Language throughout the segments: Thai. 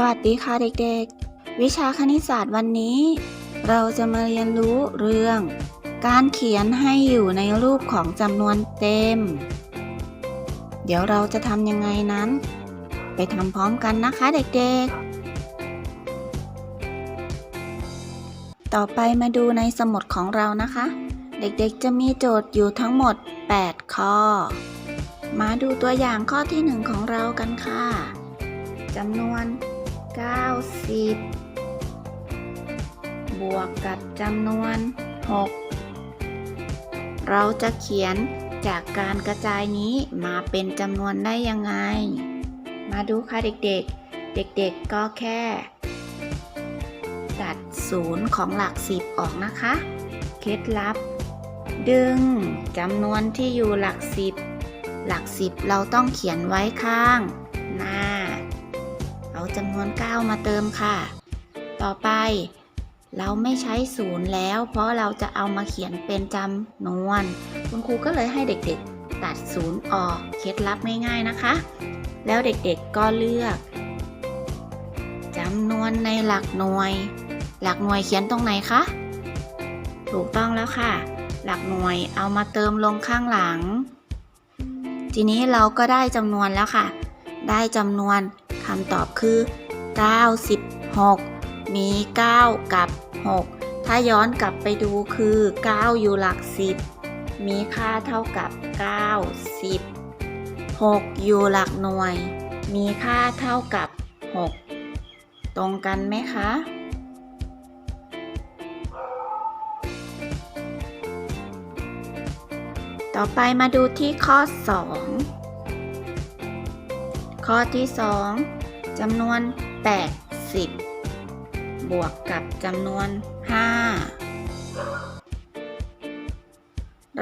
สวัสดีค่ะเด็กๆ วิชาคณิตศาสตร์วันนี้ เราจะมาเรียนรู้เรื่อง การเขียนให้อยู่ในรูปของจำนวนเต็ม เดี๋ยวเราจะทำยังไงนั้น ไปทำพร้อมกันนะคะเด็กๆ ต่อไปมาดูในสมุดของเรานะคะ เด็กๆจะมีโจทย์อยู่ทั้งหมด 8 ข้อ มาดูตัวอย่างข้อที่ 1 ของเรากันค่ะจำนวน 90 บวกกับจำนวน 6 เราจะเขียนจากการกระจายนี้มาเป็นจำนวนได้ยังไง มาดูค่ะเด็กๆ เด็กๆก็แค่ ตัดศูนย์ของหลักสิบออกนะคะ เคล็ดลับ ดึงจำนวนที่อยู่หลักสิบหลักสิบเราต้องเขียนไว้ข้าง เอาวน9มาเติมค่ะ ต่อไป เราไม่ใช้ศูนย์แล้ว เพราะเราจะเอามาเขียนเป็นจำนวน คุณครูก็เลยให้เด็กๆ ตัดศูนย์ออกเคล็ดลับง่ายๆนะคะ แล้วเด็กๆก็เลือกจำนวนในหลักหน่วย หลักหน่วยเขียนตรงไหนคะถูกต้องแล้วค่ะ หลักหน่วยเอามาเติมลงข้างหลัง ทีนี้เราก็ได้จำนวนแล้วค่ะ ได้จำนวนคำตอบคือ 96 มี 9 กับ 6 ถ้าย้อนกลับไปดูคือ 9 อยู่หลัก 10 มีค่าเท่ากับ 9 10 6 อยู่หลักหน่วย มีค่าเท่ากับ 6 ตรงกันไหมคะต่อไปมาดูที่ข้อ 2 ข้อที่ 2จำนวน 80 บวกกับจำนวน 5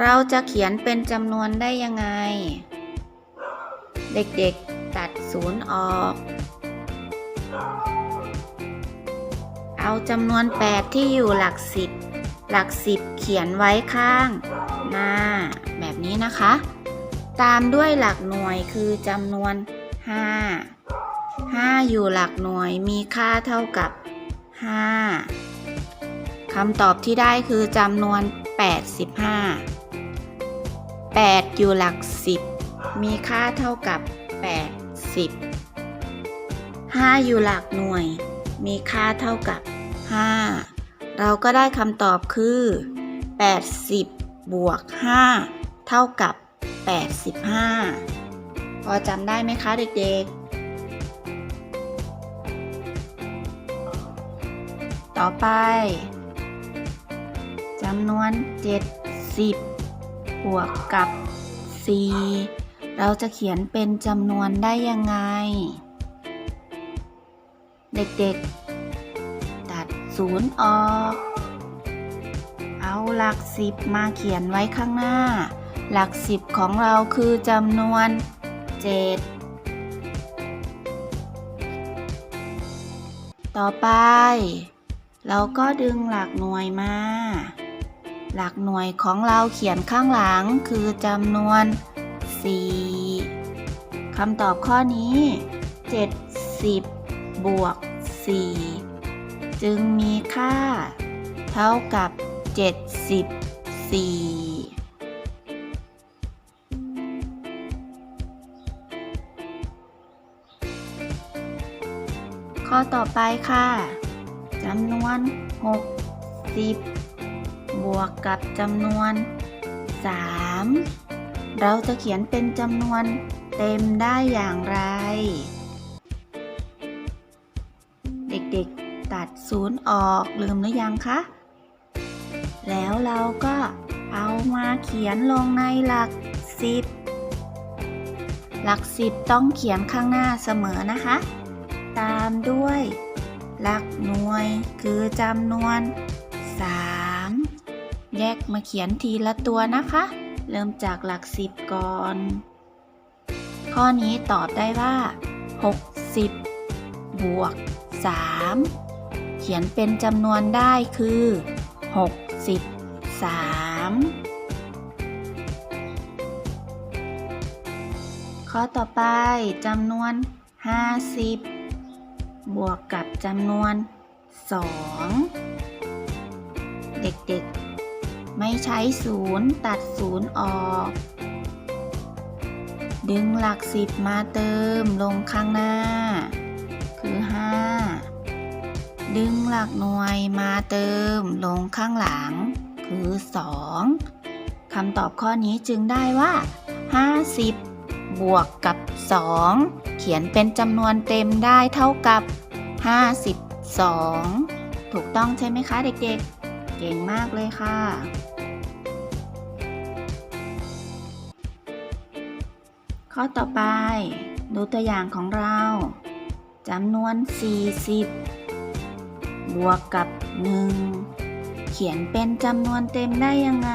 เราจะเขียนเป็นจำนวนได้ยังไง เด็กๆตัดศูนย์ออก เอาจำนวน 8 ที่อยู่หลัก 10 หลัก 10 เขียนไว้ข้างหน้า แบบนี้นะคะ ตามด้วยหลักหน่วยคือจำนวน 5 5 อยู่หลักหน่วยมีค่าเท่ากับ 5คำตอบที่ได้คือจำนวน 85 8 อยู่หลัก 10 มีค่าเท่ากับ 80 5 อยู่หลักหน่วย มีค่าเท่ากับ 5 เราก็ได้คำตอบคือ 80 บวก 5 เท่ากับ 85 พอจำได้ไหมคะเด็กๆ ต่อไปจำนวน 70 บวกกับ 4 เราจะเขียนเป็นจำนวนได้ยังไง เด็กๆ ตัดศูนย์ออก เอาหลักสิบมาเขียนไว้ข้างหน้า หลักสิบของเราคือจำนวน 7ต่อไป เราก็ดึงหลักหน่วยมา หลักหน่วยของเราเขียนข้างหลังคือจำนวน 4คำตอบข้อนี้ 70 บวก 4 จึงมีค่า เท่ากับ 74ข้อต่อไปค่ะ จำนวน 60 บวกกับจำนวน 3 เราจะเขียนเป็นจำนวนเต็มได้อย่างไร เด็กๆตัดศูนย์ออกลืมหรือยังคะ แล้วเราก็เอามาเขียนลงในหลักสิบหลักสิบต้องเขียนข้างหน้าเสมอนะคะ ตามด้วย หลักหน่วย คือจำนวน 3 แยกมาเขียนทีละตัวนะคะ เริ่มจากหลักสิบก่อน ข้อนี้ตอบได้ว่า 60 บวก 3 เขียนเป็นจำนวนได้คือ 63ข้อต่อไปจำนวน 50 บวกกับจำนวน 2 เด็กๆ ไม่ใช้ศูนย์ตัดศูนย์ออก ดึงหลักสิบมาเติมลงข้างหน้า คือ 5 ดึงหลักหน่วยมาเติมลงข้างหลัง คือ 2คำตอบข้อนี้จึงได้ว่า 50 บวกกับ 2 เขียนเป็นจำนวนเต็มได้เท่ากับ 52 ถูกต้องใช่ไหมคะเด็กๆ เก่งมากเลยค่ะ ข้อต่อไป ดูตัวอย่างของเราจำนวน 40 บวกกับ 1 เขียนเป็นจำนวนเต็มได้ยังไง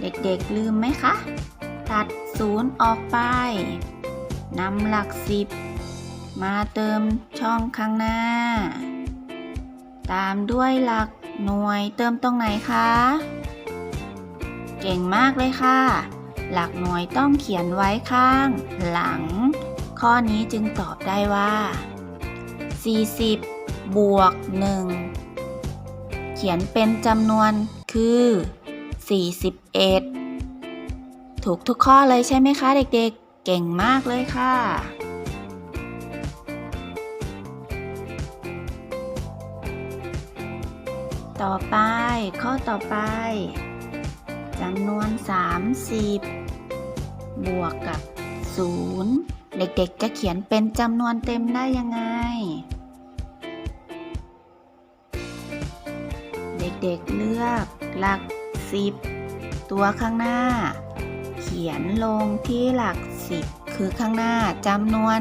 เด็กๆลืมไหมคะ ตัดศูนย์ออกไปนำหลักสิบมาเติมช่องข้างหน้า ตามด้วยหลักหน่วยเติมตรงไหนคะ เก่งมากเลยค่ะ หลักหน่วยต้องเขียนไว้ข้าง หลัง ข้อนี้จึงตอบได้ว่า 40 บวก 1 เขียนเป็นจำนวนคือ 41 ถูกทุกข้อเลยใช่ไหมคะเด็กๆ เก่งมากเลยค่ะ ต่อไปข้อต่อไปจำนวน 30 บวกกับ 0 เด็กๆ จะเขียนเป็นจำนวนเต็มได้ยังไง เด็กๆเลือกหลัก 10 ตัวข้างหน้า เขียนลงที่หลัก 10 คือข้างหน้าจำนวน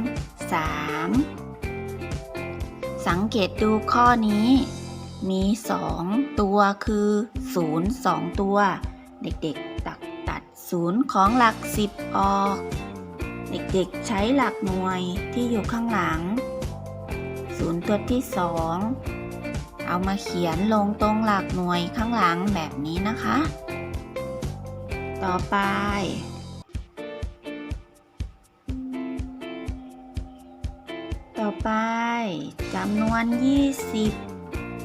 3 สังเกตดูข้อนี้ มี 2 ตัวคือ 0 2 ตัว เด็กๆตักตัด 0 ของหลัก 10 ออก เด็กๆใช้หลักหน่วยที่อยู่ข้างหลัง 0 ตัวที่ 2 เอามาเขียนลงตรงหลักหน่วยข้างหลังแบบนี้นะคะ ต่อไป ต่อไปจำนวน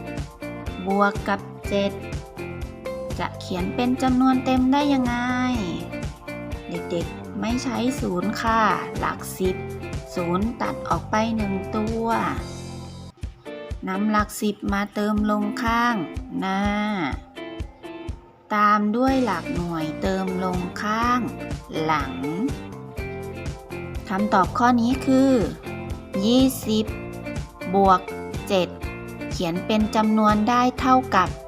20 บวกกับ 7 จะเขียนเป็นจำนวนเต็มได้ยังไง เด็กๆไม่ใช้ศูนย์ค่ะ หลัก 10ศูนย์ตัดออกไปหนึ่งตัวนำหลัก 10 มาเติมลงข้างหน้า ตามด้วยหลักหน่วยเติมลงข้าง หลังคำตอบข้อนี้คือ 20 บวก 7 เขียนเป็นจำนวนได้เท่ากับ 27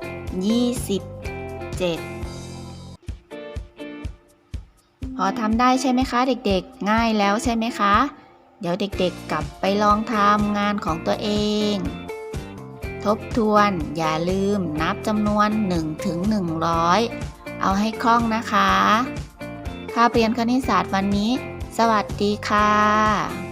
พอทำได้ใช่ไหมคะเด็กๆ ง่ายแล้วใช่ไหมคะ เดี๋ยวเด็กๆกลับไปลองทำงานของตัวเอง ทบทวนอย่าลืมนับจำนวน1ถึง100 เอาให้คล่องนะคะ ค่าเรียนคณิตศาสตร์วันนี้ สวัสดีค่ะ